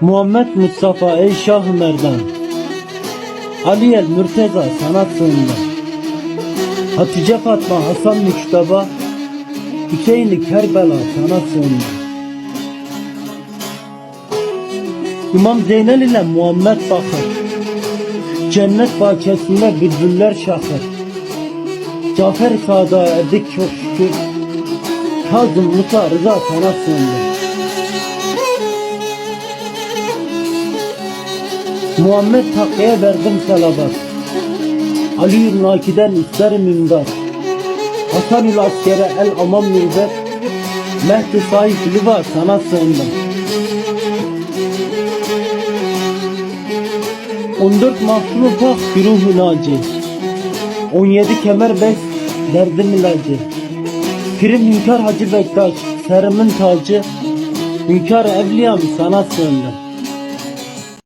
Muhammed Mustafa ey Şah-ı Merdan. Ali el Mürteza sanat sığında Hatice Fatma Hasan Müştaba Hüseyin'i Kerbela sanat sığında İmam Zeynel ile Muhammed Bakır. Cennet bahçesinde bülbüller şakır Cafer Sadık'a erdik çok şükür. Kazım Musa Rıza sanat sığında Muhammed Hakkı'ya verdim salavat. Ali Naki'den isterim imdat. Hasanül askere el aman millet. Mehdi sahip liva sana sığındım. 14 mahsulu pak güruh naci. 17 kemer bek derdim ilacı. Pirim Hünkar Hacı Bektaş, serimin tacı. Hünkar evliyam sana sığındım.